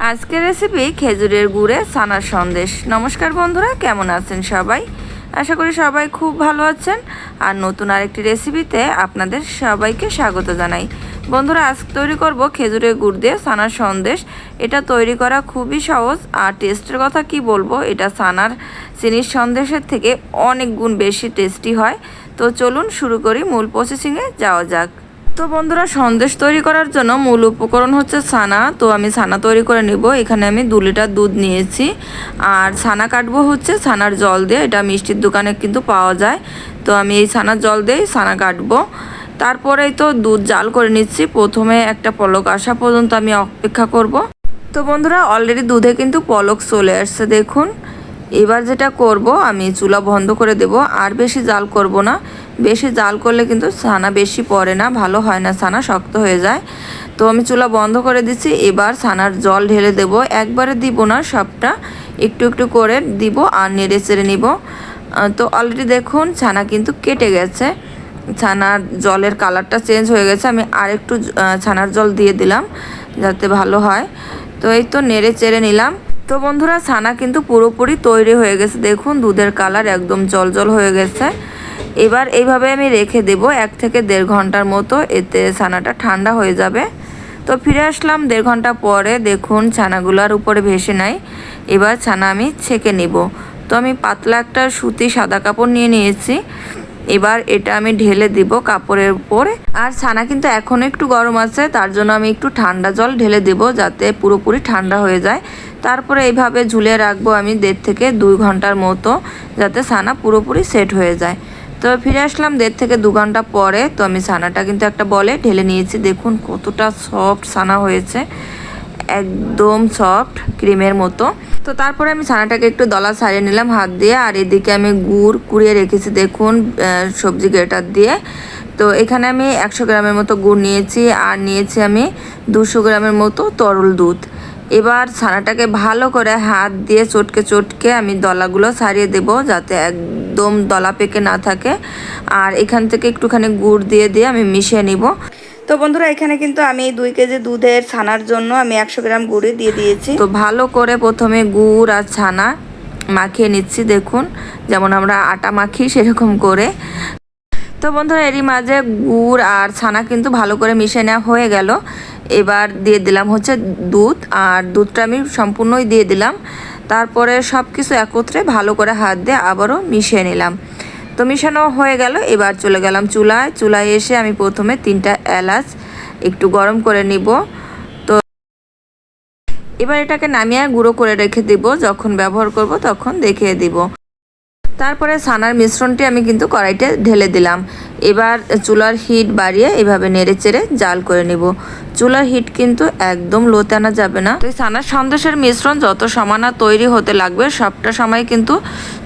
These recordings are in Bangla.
আজকের রেসিপি খেজুরের গুড়ে ছানার সন্দেশ। নমস্কার বন্ধুরা, কেমন আছেন সবাই? আশা করি সবাই খুব ভালো আছেন। আর নতুন আরেকটি রেসিপিতে আপনাদের সবাইকে স্বাগত জানাই। বন্ধুরা আজ তৈরি করব খেজুরের গুড় দিয়ে সানার সন্দেশ। এটা তৈরি করা খুবই সহজ। আর টেস্টের কথা কি বলব, এটা ছানার চিনির সন্দেশের থেকে অনেক গুণ বেশি টেস্টি হয়। তো চলুন শুরু করি মূল প্রসেসিংয়ে যাওয়া যাক। তো বন্ধুরা, সন্দেশ তৈরি করার জন্য মূল উপকরণ হচ্ছে ছানা। তো আমি ছানা তৈরি করে নিব। এখানে আমি দু লিটার দুধ নিয়েছি। আর ছানা কাটবো হচ্ছে ছানার জল দিয়ে। এটা মিষ্টির দোকানে কিন্তু পাওয়া যায়। তো আমি এই ছানার জল দিয়েই ছানা কাটবো। তারপরেই তো দুধ জাল করে নিচ্ছি। প্রথমে একটা পলক আসা পর্যন্ত আমি অপেক্ষা করব। তো বন্ধুরা অলরেডি দুধে কিন্তু পলক চলে আসছে, দেখুন। এবার যেটা করব, আমি চুলা বন্ধ করে দেব, আর বেশি জাল করব না। বেশি জাল করলে কিন্তু ছানা বেশি পড়ে না, ভালো হয় না, ছানা শক্ত হয়ে যায়। তো আমি চুলা বন্ধ করে দিচ্ছি, এবার ছানার জল ঢেলে দেব। একবারে দিব না, সবটা একটু একটু করে দিব আর নেড়ে চেড়ে নিব। তো অলরেডি দেখুন, ছানা কিন্তু কেটে গেছে। ছানার জলের কালারটা চেঞ্জ হয়ে গেছে, আমি আরেকটু ছানার জল দিয়ে দিলাম, যাতে ভালো হয়। তো এই তো নেড়ে চেড়ে নিলাম। তো বন্ধুরা, ছানা কিন্তু পুরোপুরি তৈরি হয়ে গেছে। দেখুন, দুধের কালার একদম জল জল হয়ে গেছে। এবার এইভাবে আমি রেখে দেব এক থেকে দেড় ঘণ্টার মতো, এতে ছানাটা ঠান্ডা হয়ে যাবে। তো ফিরে আসলাম দেড় ঘণ্টা পরে। দেখুন ছানাগুলোর উপরে ভেসে নাই। এবার ছানা আমি ছেঁকে নিব। তো আমি পাতলা একটা সুতি সাদা কাপড় নিয়ে নিয়েছি। এবার এটা আমি ঢেলে দিব কাপড়ের উপরে। আর ছানা কিন্তু এখনও একটু গরম আছে, তার জন্য আমি একটু ঠান্ডা জল ঢেলে দেব যাতে পুরোপুরি ঠান্ডা হয়ে যায়। তারপরে এইভাবে ঝুলে রাখব আমি দেড় থেকে দুই ঘণ্টার মতো, যাতে ছানা পুরোপুরি সেট হয়ে যায়। তো ফিরে আসলাম দেড় থেকে দু ঘণ্টা পরে, তো আমি ছানাটা কিন্তু একটা বলে ঢেলে নিয়েছি। দেখুন কতটা সফট ছানা হয়েছে। একদম সফট ক্রিমের মতো। তো তারপরে আমি ছানাটাকে একটু দলা ছাড়িয়ে নিলাম হাত দিয়ে, আর এদিকে আমি গুড় কুড়িয়ে রেখেছি, দেখুন সবজি গ্রেটার দিয়ে। তো এখানে আমি একশো গ্রামের মতো গুড় নিয়েছি, আর নিয়েছি আমি দুশো গ্রামের মতো তরল দুধ। এবার ছানাটাকে ভালো করে হাত দিয়ে চটকে চটকে আমি দলাগুলো ছাড়িয়ে দেব, যাতে একদম দলা পেকে না থাকে। আর এখান থেকে একটুখানি গুড় দিয়ে দিয়ে আমি মিশিয়ে নিব। তো বন্ধুরা, এখানে কিন্তু আমি দুই কেজি দুধের ছানার জন্য আমি একশো গ্রাম গুড়ি দিয়ে দিয়েছি। তো ভালো করে প্রথমে গুড় আর ছানা মাখিয়ে নিচ্ছি, দেখুন। যেমন আমরা আটা মাখি, সেরকম করে। তো বন্ধুরা, এরই মাঝে গুড় আর ছানা কিন্তু ভালো করে মিশিয়ে নেওয়া হয়ে গেল। এবার দিয়ে দিলাম হচ্ছে দুধ, আর দুধটা আমি সম্পূর্ণই দিয়ে দিলাম। তারপরে সব কিছু একত্রে ভালো করে হাত দিয়ে আবারও মিশিয়ে নিলাম। তো মিশানো হয়ে গেল। এবার চলে গেলাম চুলায়। চুলায় এসে আমি প্রথমে তিনটা এলাচ একটু গরম করে নিব। তো এবার এটাকে নামিয়ে গুঁড়ো করে রেখে দিব। যখন ব্যবহার করব তখন দেখিয়ে দিব। তারপরে ছানার মিশ্রণটি আমি কিন্তু কড়াইতে ঢেলে দিলাম। এবার চুলার হিট বাড়িয়ে এভাবে নেড়ে চেড়ে জাল করে নেব। চুলার হিট কিন্তু একদম লোতে আনা যাবে না। তো ছানার সন্দেশের মিশ্রণ যত সমানা তৈরি হতে লাগবে, সবটা সময় কিন্তু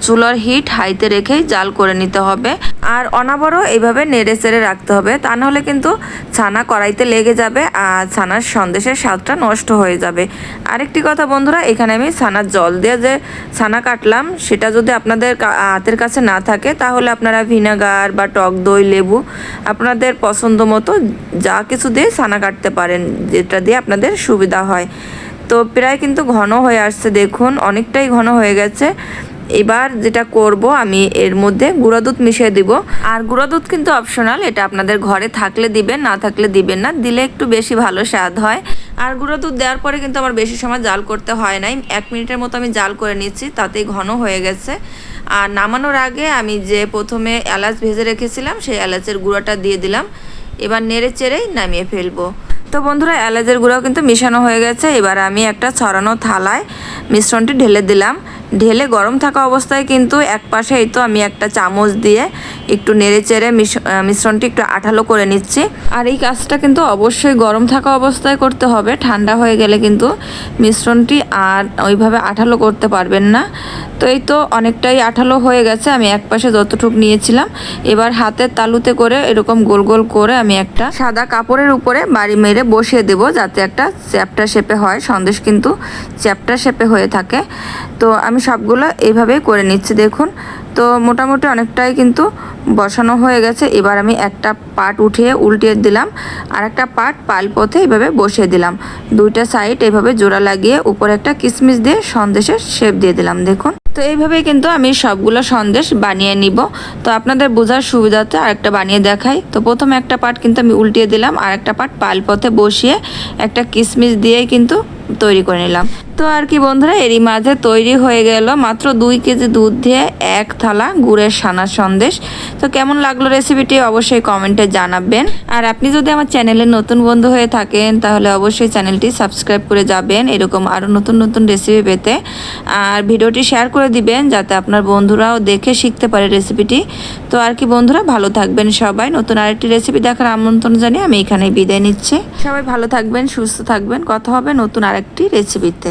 চুলার হিট হাইতে রেখেই জাল করে নিতে হবে। আর অনাবরও এইভাবে নেড়ে চেড়ে রাখতে হবে। তা নাহলে কিন্তু ছানা কড়াইতে লেগে যাবে আর ছানার সন্দেশের স্বাদটা নষ্ট হয়ে যাবে। আরেকটি কথা বন্ধুরা, এখানে আমি ছানার জল দিয়ে যে ছানা কাটলাম, সেটা যদি আপনাদের হাতের কাছে না থাকে, তাহলে আপনারা ভিনেগার বা টক দই লেবু, আপনাদের পছন্দ মতো যা কিছু দিয়ে ছানা কাটতে পারেন, যেটা দিয়ে আপনাদের সুবিধা হয়। তো প্রায় কিন্তু ঘন হয়ে আসছে, দেখুন, অনেকটাই ঘন হয়ে গেছে। এবার যেটা করব আমি, এর মধ্যে গুঁড়া দুধ মিশিয়ে দিব। আর গুঁড়া দুধ কিন্তু অপশনাল এটা আপনাদের ঘরে থাকলে দিবেন, না থাকলে দিবেন না, দিলে একটু বেশি ভালো স্বাদ হয়। আর গুঁড়ো দুধ দেওয়ার পরে কিন্তু আমার বেশি সময় জাল করতে হয় নাই। এক মিনিটের মতো আমি জাল করে নিচ্ছি, তাতেই ঘন হয়ে গেছে। আর নামানোর আগে আমি যে প্রথমে এলাচ ভেজে রেখেছিলাম, সেই এলাচের গুঁড়োটা দিয়ে দিলাম। এবার নেড়ে চেড়েই নামিয়ে ফেলব। তো বন্ধুরা, এলাচের গুঁড়াও কিন্তু মিশানো হয়ে গেছে। এবার আমি একটা ছড়ানো থালায় মিশ্রণটি ঢেলে দিলাম। ঢেলে গরম থাকা অবস্থায় কিন্তু এক পাশে এই তো আমি একটা চামচ দিয়ে একটু নেড়ে চেড়ে মিশ্রণটি একটু আঠালো করে নিচ্ছি। আর এই কাজটা কিন্তু অবশ্যই গরম থাকা অবস্থায় করতে হবে। ঠান্ডা হয়ে গেলে কিন্তু মিশ্রণটি আর ওইভাবে আঠালো করতে পারবেন না। তো এই তো অনেকটাই আঠালো হয়ে গেছে, আমি এক পাশে যতটুক নিয়েছিলাম। এবার হাতের তালুতে করে এরকম গোল গোল করে আমি একটা সাদা কাপড়ের উপরে বাড়ি মেরে বসিয়ে দেব, যাতে একটা চ্যাপটা শেপে হয়। সন্দেশ কিন্তু চ্যাপটা শেপে হয়ে থাকে। তো আমি সবগুলো এইভাবেই করে নিচ্ছি, দেখুন। তো মোটামুটি অনেকটাই কিন্তু বসানো হয়ে গেছে। এবার আমি একটা পাট উঠিয়ে উল্টিয়ে দিলাম, আর একটা পাট পাল পথে এভাবে বসিয়ে দিলাম। দুইটা সাইড এভাবে জোড়া লাগিয়ে উপরে একটা কিসমিস দিয়ে সন্দেশের শেপ দিয়ে দিলাম, দেখুন। তো এইভাবেই কিন্তু আমি সবগুলো সন্দেশ বানিয়ে নিব। তো আপনাদের বোঝার সুবিধাতে আরেকটা বানিয়ে দেখাই। তো প্রথমে একটা পাট কিন্তু আমি উল্টিয়ে দিলাম, আর একটা পাট পাল পথে বসিয়ে একটা কিসমিস দিয়েই কিন্তু তৈরি করে নিলাম। তো আর কি বন্ধুরা, এরই মাঝে তৈরি হয়ে গেল মাত্র দুই কেজি দুধ দিয়ে এক থালা গুড়ের সানা সন্দেশ। তো কেমন লাগল রেসিপিটি অবশ্যই কমেন্টে জানাবেন। আর আপনি যদি আমার চ্যানেলে নতুন বন্ধু হয়ে থাকেন, তাহলে অবশ্যই চ্যানেলটি সাবস্ক্রাইব করে যাবেন এরকম আরও নতুন নতুন রেসিপি পেতে। আর ভিডিওটি শেয়ার করে দিবেন যাতে আপনার বন্ধুরাও দেখে শিখতে পারে রেসিপিটি তো আর কি বন্ধুরা, ভালো থাকবেন সবাই। নতুন আরেকটি রেসিপি দেখার আমন্ত্রণ জানিয়ে আমি এখানেই বিদায় নিচ্ছি। সবাই ভালো থাকবেন, সুস্থ থাকবেন। কথা হবে নতুন আরেকটি রেসিপিতে